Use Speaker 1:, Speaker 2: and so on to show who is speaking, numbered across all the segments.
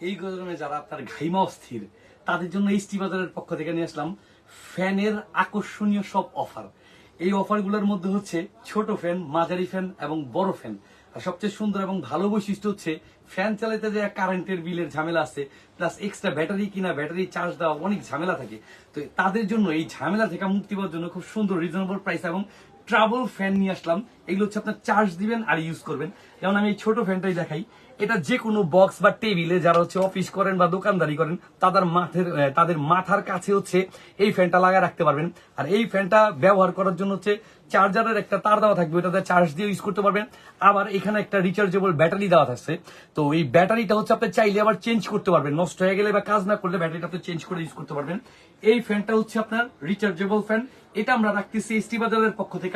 Speaker 1: এই গরমে যারা আপনার ঘাইমা অস্থির, তাদের জন্য এইচটি বাজারের পক্ষ থেকে নিয়ে আসলাম ফ্যানের আকর্ষণীয় সব অফার। এই অফারগুলোর মধ্যে হচ্ছে ছোট ফ্যান, মাঝারি ফ্যান এবং বড় ফ্যান। আর সবচেয়ে সুন্দর এবং ভালো বৈশিষ্ট্য হচ্ছে ফ্যান চালাতে যে কারেন্টের বিলের ঝামেলা আছে প্লাস এক্সট্রা ব্যাটারি কিনা, ব্যাটারি চার্জ দেওয়া অনেক ঝামেলা থাকে। তো তাদের জন্য এই ঝামেলা থেকে মুক্তি পাওয়ার জন্য খুব সুন্দর রিজনেবল প্রাইস এবং ট্রাভেল ফ্যান নিয়ে আসলাম। এগুলো হচ্ছে আপনার চার্জ দিবেন আর ইউজ করবেন। যেমন আমি এই ছোট ফ্যানটাই দেখাই। এটা যে কোনো বক্স বা টেবিলে যারা হচ্ছে অফিস করেন বা দোকানদারি করেন, তাদের মাথের তাদের মাথার কাছে হচ্ছে এই ফ্যানটা লাগা রাখতে পারবেন। আর এই ফ্যানটা ব্যবহার করার জন্য হচ্ছে চার্জারের একটা তার দেওয়া থাকবে, ওটাতে চার্জ দিয়ে ইউজ করতে পারবেন। আবার এখানে একটা রিচার্জেবল ব্যাটারি দেওয়া থাকছে। তো এই ব্যাটারিটা হচ্ছে আপনি চাইলে আবার চেঞ্জ করতে পারবেন। নষ্ট হয়ে গেলে বা কাজ না করলে ব্যাটারিটা আপনি চেঞ্জ করে ইউজ করতে পারবেন। এই ফ্যানটা হচ্ছে আপনার রিচার্জেবল ফ্যান এটা আমরা রাখতেছি এসটি বাজারের পক্ষ থেকে।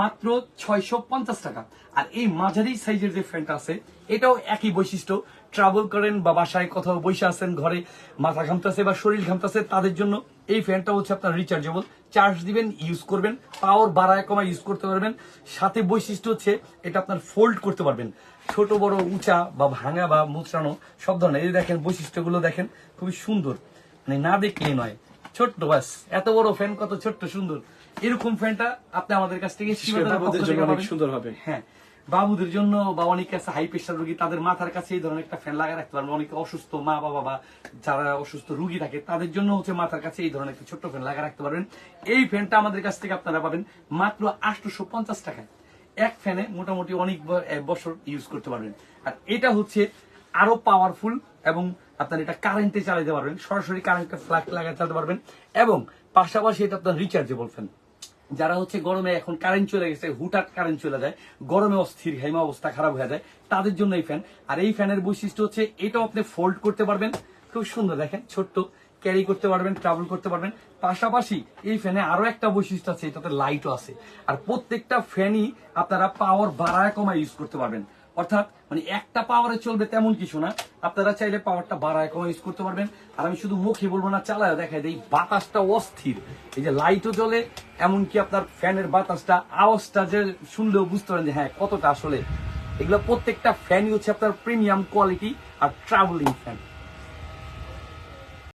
Speaker 1: মাত্র ছয়শো পঞ্চাশ টাকা। আর এই মাঝারি সাইজের যে ফ্যানটা আছে, এটাও একই বৈশিষ্ট্য। ট্রাভেল করেন বা বাসায় কোথাও বসে আছেন, ঘরে মাথা ঘামতেছে বা শরীর ঘামতেছে, তাদের জন্য এই ফ্যানটা হচ্ছে আপনার রিচার্জেবল চার্জ দিবেন ইউজ করবেন পাওয়ার বাড়ায় কমায় ইউজ করতে পারবেন। সাথে বৈশিষ্ট্য হচ্ছে, এটা আপনার ফোল্ড করতে পারবেন। ছোট, বড়, উঁচা বা ভাঙা বা মুচড়ানো সব ধরনের। এই দেখেন বৈশিষ্ট্যগুলো দেখেন, খুবই সুন্দর। মানে না দেখলেই নয়। ছোট্ট বাস। এত বড় ফ্যান কত ছোট্ট সুন্দর। এরকম ফ্যানটা আপনি আমাদের কাছ থেকে।
Speaker 2: সুন্দর হবে।
Speaker 1: হ্যাঁ। বাবুদের জন্য বা অনেকে আছে হাই প্রেশার রোগী তাদের মাথার কাছে এই ধরনের একটা ফ্যান লাগা রাখতে পারবেন। অনেকে অসুস্থ মা বাবা বা যারা অসুস্থ রুগী থাকে তাদের জন্য হচ্ছে মাথার কাছে এই ধরনের একটা ছোট্ট ফ্যান লাগা রাখতে পারবেন। এই ফ্যানটা আমাদের কাছ থেকে আপনারা পাবেন মাত্র আটশোশো পঞ্চাশ টাকায়। এক ফ্যানে মোটামুটি অনেক বছর ইউজ করতে পারবেন। আর এটা হচ্ছে আরও পাওয়ারফুল এবং আপনার এটা কারেন্টে চালাতে পারবেন, সরাসরি কারেন্টে ফ্ল্যাগ লাগাতে চালাতে পারবেন এবং পাশাপাশি এটা আপনার রিচার্জেবল ফ্যান যারা হচ্ছে গরমে এখন কারেন্ট চলে গেছে হুটাট কারেন্ট চলে যায়, গরমে অস্থির, হেমা অবস্থা খারাপ হয়ে যায়, তাদের জন্য এই ফ্যান আর এই ফ্যানের বৈশিষ্ট্য হচ্ছে এটাও আপনি ফোল্ড করতে পারবেন, খুব সুন্দর, দেখেন, ছোট্ট ক্যারি করতে পারবেন ট্রাভেল করতে পারবেন। পাশাপাশি এই ফ্যানে আরও একটা বৈশিষ্ট্য আছে, এটাতে লাইটও আছে। আর প্রত্যেকটা ফ্যানই আপনারা পাওয়ার বাড়ায় কমায় ইউজ করতে পারবেন। অর্থাৎ মানে একটা পাওয়ারে চলবে তেমন কিছু না। আপনারা চাইলে পাওয়ারটা বাড়ায় কোনো ইউজ করতে পারবেন। আর আমি শুধু মুখে বলব না, চালায় দেখাই এই বাতাসটা অস্থির। এই যে লাইটও জ্বলে, এমনকি আপনার ফ্যানের বাতাসটা, আওয়াজটা যে শুনলেও বুঝতে পারেন যে হ্যাঁ কতটা আসলে। এগুলো প্রত্যেকটা ফ্যানই হচ্ছে আপনার প্রিমিয়াম কোয়ালিটি আর ট্রাভেলিং ফ্যান